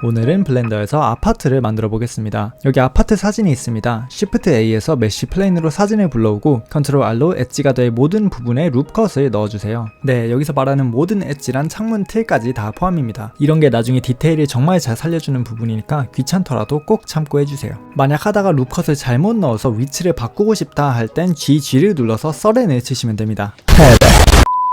오늘은 블렌더에서 아파트를 만들어 보겠습니다. 여기 아파트 사진이 있습니다. Shift A에서 메쉬 플레인으로 사진을 불러오고 Ctrl R로 엣지가 될 모든 부분에 룹컷을 넣어주세요. 네, 여기서 말하는 모든 엣지란 창문 틀까지 다 포함입니다. 이런 게 나중에 디테일을 정말 잘 살려주는 부분이니까 귀찮더라도 꼭 참고 해주세요. 만약 하다가 룹컷을 잘못 넣어서 위치를 바꾸고 싶다 할 땐 G, G를 눌러서 서렌을 치시면 됩니다.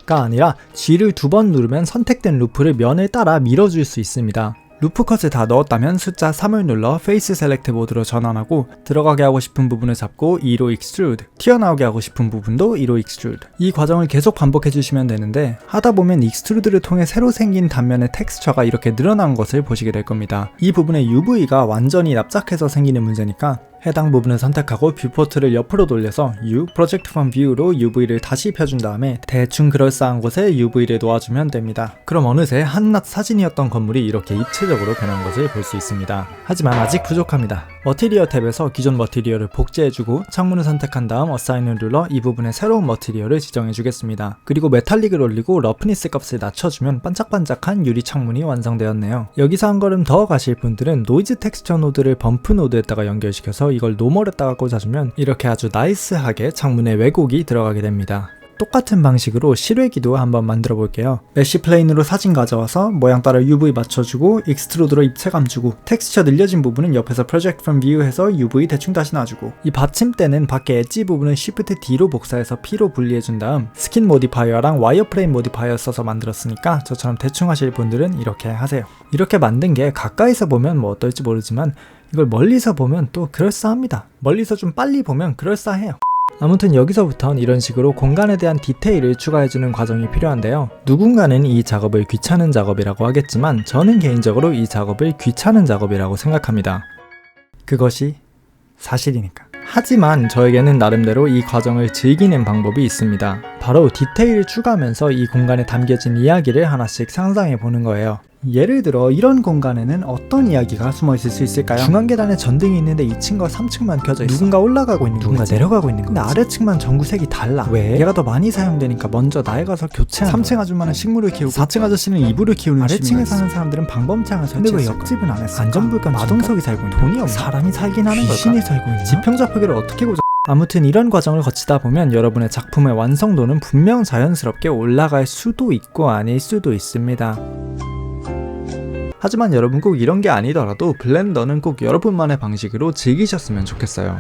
가 아니라 G를 두 번 누르면 선택된 루프를 면을 따라 밀어줄 수 있습니다. 루프 컷을 다 넣었다면 숫자 3을 눌러 페이스 셀렉트 모드로 전환하고 들어가게 하고 싶은 부분을 잡고 2로 extrude, 튀어나오게 하고 싶은 부분도 2로 extrude. 이 과정을 계속 반복해 주시면 되는데 하다 보면 extrude를 통해 새로 생긴 단면의 텍스처가 이렇게 늘어난 것을 보시게 될 겁니다. 이 부분의 UV가 완전히 납작해서 생기는 문제니까 해당 부분을 선택하고 뷰포트를 옆으로 돌려서 U, Project from View로 UV를 다시 펴준 다음에 대충 그럴싸한 곳에 UV를 놓아주면 됩니다. 그럼 어느새 한낱 사진이었던 건물이 이렇게 입체적으로 변한 것을 볼 수 있습니다. 하지만 아직 부족합니다. 머티리얼 탭에서 기존 머티리얼을 복제해주고 창문을 선택한 다음 어사인을 눌러 이 부분에 새로운 머티리얼을 지정해주겠습니다. 그리고 메탈릭을 올리고 러프니스 값을 낮춰주면 반짝반짝한 유리 창문이 완성되었네요. 여기서 한 걸음 더 가실 분들은 노이즈 텍스처 노드를 범프 노드에다가 연결시켜서 이걸 노멀에다가 꽂아주면 이렇게 아주 나이스하게 창문에 왜곡이 들어가게 됩니다. 똑같은 방식으로 실외기도 한번 만들어 볼게요. 메쉬 플레인으로 사진 가져와서 모양 따라 UV 맞춰주고 익스트루드로 입체 감 주고 텍스처 늘려진 부분은 옆에서 프로젝트 view 해서 UV 대충 다시 놔주고 이 받침대는 밖에 엣지 부분은 Shift D로 복사해서 P로 분리해준 다음 스킨 모디파이어랑 와이어프레임 모디파이어 써서 만들었으니까 저처럼 대충 하실 분들은 이렇게 하세요. 이렇게 만든 게 가까이서 보면 뭐 어떨지 모르지만 이걸 멀리서 보면 또 그럴싸합니다. 멀리서 좀 빨리 보면 그럴싸해요. 아무튼 여기서부턴 이런 식으로 공간에 대한 디테일을 추가해주는 과정이 필요한데요. 누군가는 이 작업을 귀찮은 작업이라고 하겠지만 저는 개인적으로 이 작업을 귀찮은 작업이라고 생각합니다. 그것이 사실이니까. 하지만 저에게는 나름대로 이 과정을 즐기는 방법이 있습니다. 바로 디테일을 추가하면서 이 공간에 담겨진 이야기를 하나씩 상상해 보는 거예요. 예를 들어 이런 공간에는 어떤 이야기가 숨어 있을 수 있을까요? 중앙 계단에 전등이 있는데 2층과 3층만 켜져 있어. 누군가 올라가고 있는 누군가 내려가고 있는 거. 근데 아래층만 전구색이 달라. 왜? 얘가 더 많이 사용되니까 먼저 나에 가서 교체하는 3층 아줌마는 식물을 키우고 4층 아저씨는 이불을 키우는 아래층에 사는 사람들은 방범창을 설치했어. 근데 왜 옆집은 안 했어? 안전불감 마동석이 살고 있는 돈이 없나? 사람이 살긴 하는 걸까? 신이 살고 있나? 지평자 표기를 어떻게 고정 아무튼 이런 과정을 거치다 보면 여러분의 작품의 완성도는 분명 자연스럽게 올라갈 수도 있고 아닐 수도 있습니다. 하지만 여러분 꼭 이런 게 아니더라도 블렌더는 꼭 여러분만의 방식으로 즐기셨으면 좋겠어요.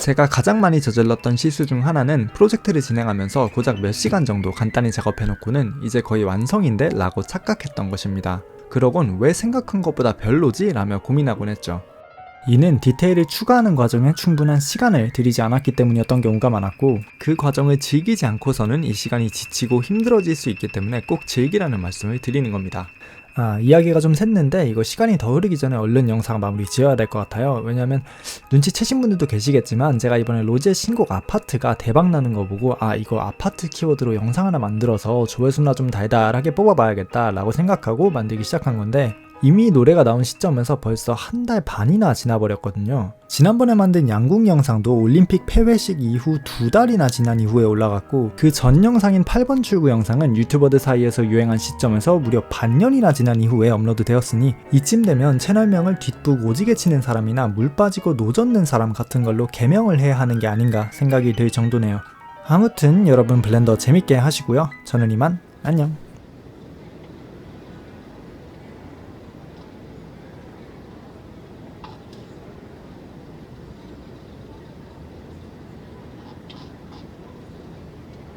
제가 가장 많이 저질렀던 실수 중 하나는 프로젝트를 진행하면서 고작 몇 시간 정도 간단히 작업해놓고는 이제 거의 완성인데 라고 착각했던 것입니다. 그러곤 왜 생각한 것보다 별로지? 라며 고민하곤 했죠. 이는 디테일을 추가하는 과정에 충분한 시간을 들이지 않았기 때문이었던 경우가 많았고 그 과정을 즐기지 않고서는 이 시간이 지치고 힘들어질 수 있기 때문에 꼭 즐기라는 말씀을 드리는 겁니다. 아, 이야기가 좀 샜는데 이거 시간이 더 흐르기 전에 얼른 영상 마무리 지어야 될 것 같아요. 왜냐면 눈치채신 분들도 계시겠지만 제가 이번에 로제 신곡 아파트가 대박 나는 거 보고 아 이거 아파트 키워드로 영상 하나 만들어서 조회수나 좀 달달하게 뽑아봐야겠다라고 생각하고 만들기 시작한 건데 이미 노래가 나온 시점에서 벌써 한 달 반이나 지나버렸거든요. 지난번에 만든 양궁 영상도 올림픽 폐회식 이후 두 달이나 지난 이후에 올라갔고 그 전 영상인 8번 출구 영상은 유튜버들 사이에서 유행한 시점에서 무려 반년이나 지난 이후에 업로드 되었으니 이쯤 되면 채널명을 뒷북 오지게 치는 사람이나 물 빠지고 노젓는 사람 같은 걸로 개명을 해야 하는 게 아닌가 생각이 들 정도네요. 아무튼 여러분 블렌더 재밌게 하시고요. 저는 이만 안녕.